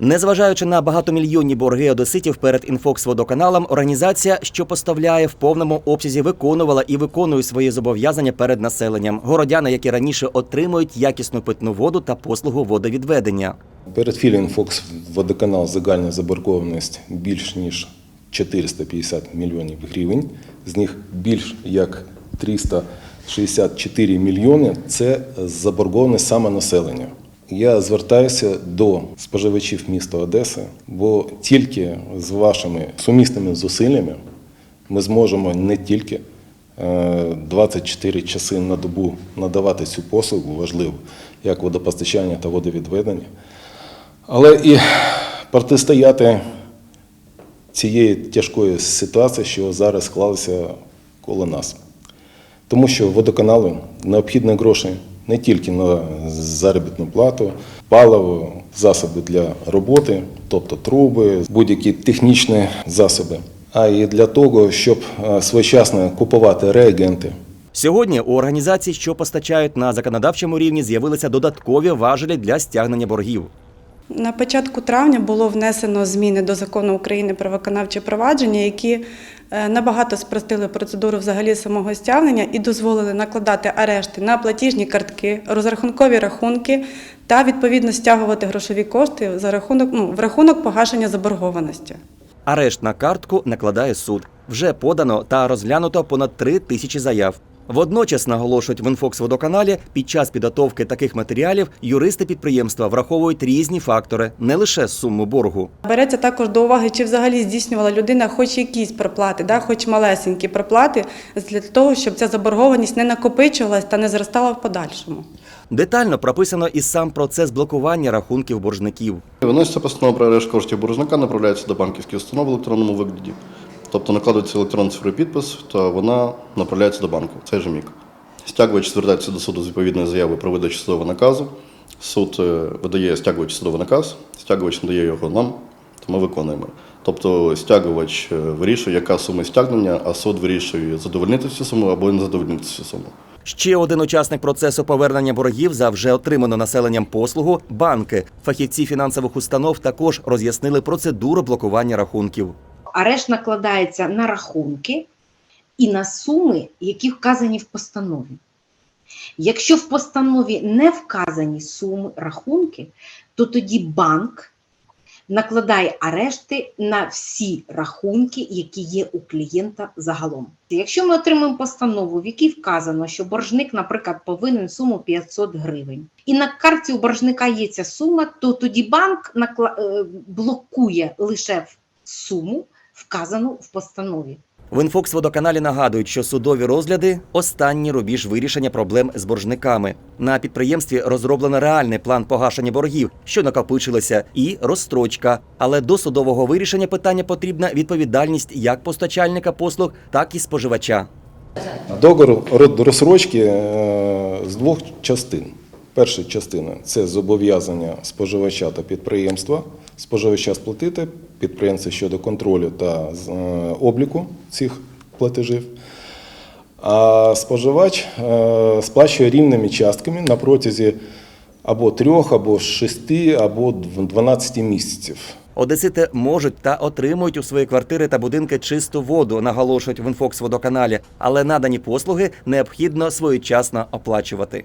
Незважаючи на багатомільйонні борги одеситів перед інфокс-водоканалом, організація, що поставляє в повному обсязі, виконувала і виконує свої зобов'язання перед населенням. Городяни, які раніше отримують якісну питну воду та послугу водовідведення. Перед філієм Фокс водоканал загальна заборгованість більш ніж 450 мільйонів гривень. З них більш як 364 мільйони це заборгованість саме населення. Я звертаюся до споживачів міста Одеси, бо тільки з вашими сумісними зусиллями ми зможемо не тільки е, 24 часи на добу надавати цю послугу важливу, як водопостачання та водовідведення, але і протистояти цієї тяжкої ситуації, що зараз склалася коло нас. Тому що водоканалу необхідні гроші не тільки на заробітну плату, паливо, засоби для роботи, тобто труби, будь-які технічні засоби, а і для того, щоб е, своєчасно купувати реагенти. Сьогодні у організацій, що постачають на законодавчому рівні, з'явилися додаткові важелі для стягнення боргів. На початку травня було внесено зміни до закону України про виконавче провадження, які е, набагато спростили процедуру взагалі самого стягнення і дозволили накладати арешти на платіжні картки, розрахункові рахунки та відповідно стягувати грошові кошти за рахунок ну, в рахунок погашення заборгованості. Арешт на картку накладає суд. Вже подано та розглянуто понад три тисячі заяв. Водночас наголошують в інфокс-водоканалі, під час підготовки таких матеріалів юристи підприємства враховують різні фактори, не лише суму боргу. Береться також до уваги, чи взагалі здійснювала людина хоч якісь проплати, да, хоч малесенькі проплати, для того, щоб ця заборгованість не накопичувалась та не зростала в подальшому. Детально прописано і сам процес блокування рахунків боржників. Виноситься постанова про арешт коштів боржника, направляється до банківських установ в електронному вигляді. Тобто накладується електронний цифровий підпис, то вона направляється до банку. Цей же мік. Стягувач звертається до суду з відповідною заявою про видачу судового наказу. Суд е, видає стягувач судовий наказ, стягувач надає його нам, то ми виконуємо. Тобто стягувач е, вирішує, яка сума стягнення, а суд вирішує задовольнити цю суму або не задовольнити цю суму. Ще один учасник процесу повернення боргів за вже отриману населенням послугу банки. Фахівці фінансових установ також роз'яснили процедуру блокування рахунків. Арешт накладається на рахунки і на суми, які вказані в постанові. Якщо в постанові не вказані суми рахунки, то тоді банк накладає арешти на всі рахунки, які є у клієнта загалом. Якщо ми отримаємо постанову, в якій вказано, що боржник, наприклад, повинен суму 500 гривень, і на карті у боржника є ця сума, то тоді банк е, блокує лише суму, вказану в постанові. В інфокс-водоканалі нагадують, що судові розгляди останній рубіж вирішення проблем з боржниками. На підприємстві розроблено реальний план погашення боргів, що накопичилися, і розстрочка. Але до судового вирішення питання потрібна відповідальність як постачальника послуг, так і споживача. Договір ро- розсрочки е, з двох частин. Перша частина це зобов'язання споживача та підприємства. Споживача сплатити підприємця щодо контролю та е, обліку цих платежів. А споживач е, сплачує рівними частками на протязі або трьох, або шести, або дв- 12 місяців. Одесити можуть та отримують у свої квартири та будинки чисту воду, наголошують в інфокс-водоканалі, але надані послуги необхідно своєчасно оплачувати.